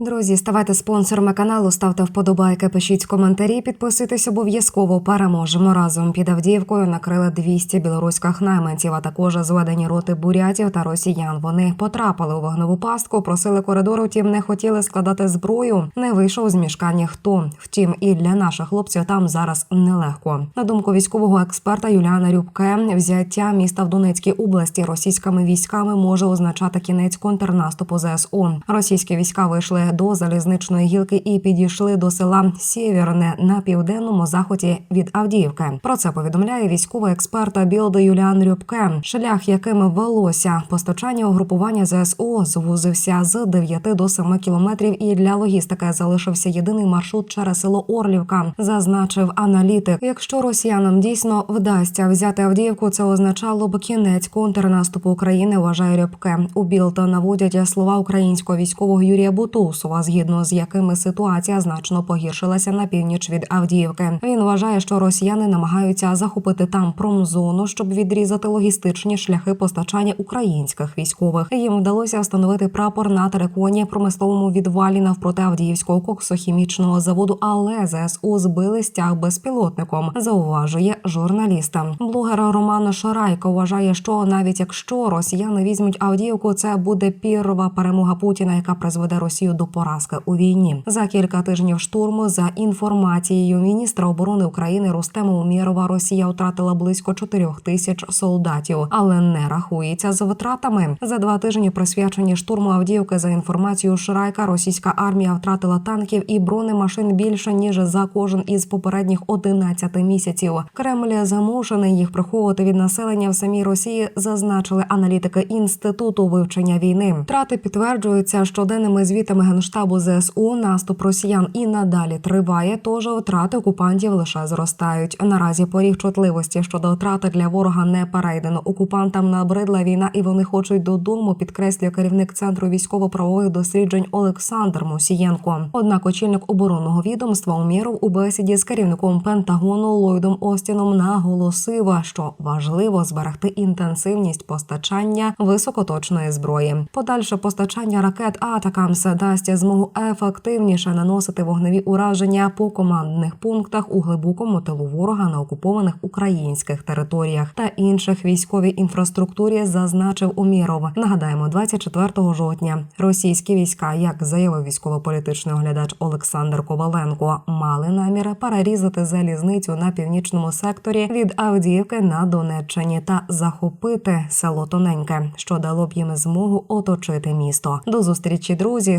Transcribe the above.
Друзі, ставайте спонсорами каналу, ставте вподобайки, пишіть коментарі, підписуйтесь обов'язково. Переможемо разом під Авдіївкою. Накрили 200 білоруських найманців, а також зведені роти бурятів та росіян. Вони потрапили у вогневу пастку, просили коридору, втім не хотіли складати зброю. Не вийшов з мішка ніхто. Втім, і для наших хлопців там зараз нелегко. На думку військового експерта Юліана Рюбке, взяття міста в Донецькій області російськими військами може означати кінець контрнаступу ЗСУ. Російські війська вийшли до залізничної гілки і підійшли до села Сєвєрне на південному заході від Авдіївки. Про це повідомляє військовий експерт Білди Юліан Рюбке. Шлях, яким велося постачання угрупування ЗСУ, звузився з 9 до 7 кілометрів, і для логістики залишився єдиний маршрут через село Орлівка, зазначив аналітик. Якщо росіянам дійсно вдасться взяти Авдіївку, це означало б кінець контрнаступу України. Вважає Рябке. У Білта наводять слова українського військового Юрія Бутусова, згідно з якими ситуація значно погіршилася на північ від Авдіївки. Він вважає, що росіяни намагаються захопити там промзону, щоб відрізати логістичні шляхи постачання українських військових. Їм вдалося встановити прапор на териконі промисловому відвалі навпроти Авдіївського коксохімічного заводу, але ЗСУ збили стяг безпілотником. Зауважує журналіста. Блогер Роман Шарайко вважає, що навіть якщо росіяни візьмуть Авдіївку, це буде пірова перемога Путіна, яка призведе Росію до поразки у війні. За кілька тижнів штурму, за інформацією міністра оборони України Рустема Умєрова, Росія втратила близько 4 тисяч солдатів, але не рахується з втратами. За два тижні присвячені штурму Авдіївки. За інформацією Шрайка, російська армія втратила танків і бронемашин більше ніж за кожен із попередніх 11 місяців. Кремль замушений їх приховувати від населення в самій Росії, зазначили аналітики інституту вивчення війни. Втрати підтверджуються щоденними звітами генштабу ЗСУ. Наступ росіян і надалі триває. Тож втрати окупантів лише зростають. Наразі поріг чутливості щодо втрати для ворога не перейдено. Окупантам набридла війна, і вони хочуть додому. Підкреслює керівник центру військово-правових досліджень Олександр Мусієнко. Однак очільник оборонного відомства Умєров у бесіді з керівником Пентагону Ллойдом Остіном наголосив, що важливо зберегти інтенсивність постачання високоточної зброї. Подальше постачання ракет Атакамс дасть змогу ефективніше наносити вогневі ураження по командних пунктах у глибокому тилу ворога на окупованих українських територіях та інших військовій інфраструктурі, зазначив Уміров. Нагадаємо, 24 жовтня російські війська, як заявив військово-політичний оглядач Олександр Коваленко, мали наміри перерізати залізницю на північному секторі від Авдіївки на Донеччині та захопити село Тоненьке, що дало б їм змогу оточити місто. До зустрічі, друзі.